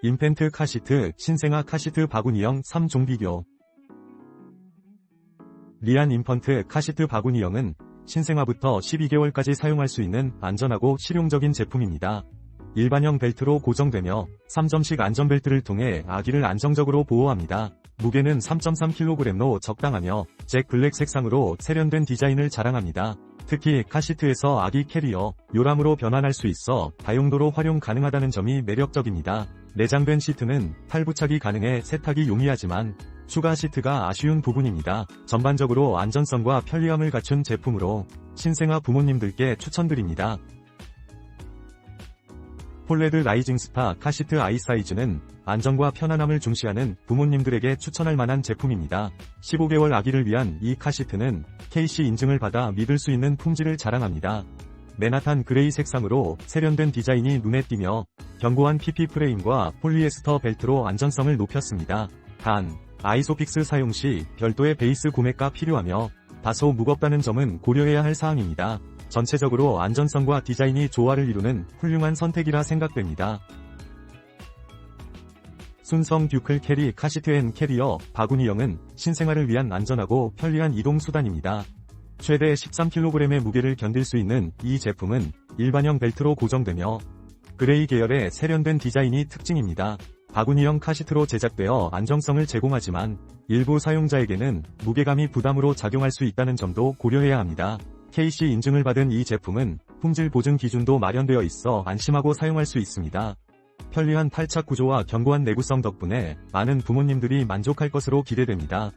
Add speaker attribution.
Speaker 1: 인펜트 카시트, 신생아 카시트 바구니형 3종 비교. 리안 인펀트 카시트 바구니형은 신생아부터 12개월까지 사용할 수 있는 안전하고 실용적인 제품입니다. 일반형 벨트로 고정되며 3점식 안전벨트를 통해 아기를 안정적으로 보호합니다. 무게는 3.3kg로 적당하며 잭 블랙 색상으로 세련된 디자인을 자랑합니다. 특히 카시트에서 아기 캐리어, 요람으로 변환할 수 있어 다용도로 활용 가능하다는 점이 매력적입니다. 내장된 시트는 탈부착이 가능해 세탁이 용이하지만 추가 시트가 아쉬운 부분입니다. 전반적으로 안전성과 편리함을 갖춘 제품으로 신생아 부모님들께 추천드립니다. 폴레드 라이징 스파 카시트 아이 사이즈는 안전과 편안함을 중시하는 부모님들에게 추천할 만한 제품입니다. 15개월 아기를 위한 이 카시트는 KC 인증을 받아 믿을 수 있는 품질을 자랑합니다. 맨하탄 그레이 색상으로 세련된 디자인이 눈에 띄며 견고한 PP 프레임과 폴리에스터 벨트로 안전성을 높였습니다. 단, 아이소픽스 사용 시 별도의 베이스 구매가 필요하며 다소 무겁다는 점은 고려해야 할 사항입니다. 전체적으로 안전성과 디자인이 조화를 이루는 훌륭한 선택이라 생각됩니다. 순성 듀클 캐리 카시트 앤 캐리어 바구니형은 신생아를 위한 안전하고 편리한 이동 수단입니다. 최대 13kg의 무게를 견딜 수 있는 이 제품은 일반형 벨트로 고정되며 그레이 계열의 세련된 디자인이 특징입니다. 바구니형 카시트로 제작되어 안정성을 제공하지만 일부 사용자에게는 무게감이 부담으로 작용할 수 있다는 점도 고려해야 합니다. KC 인증을 받은 이 제품은 품질 보증 기준도 마련되어 있어 안심하고 사용할 수 있습니다. 편리한 탈착 구조와 견고한 내구성 덕분에 많은 부모님들이 만족할 것으로 기대됩니다.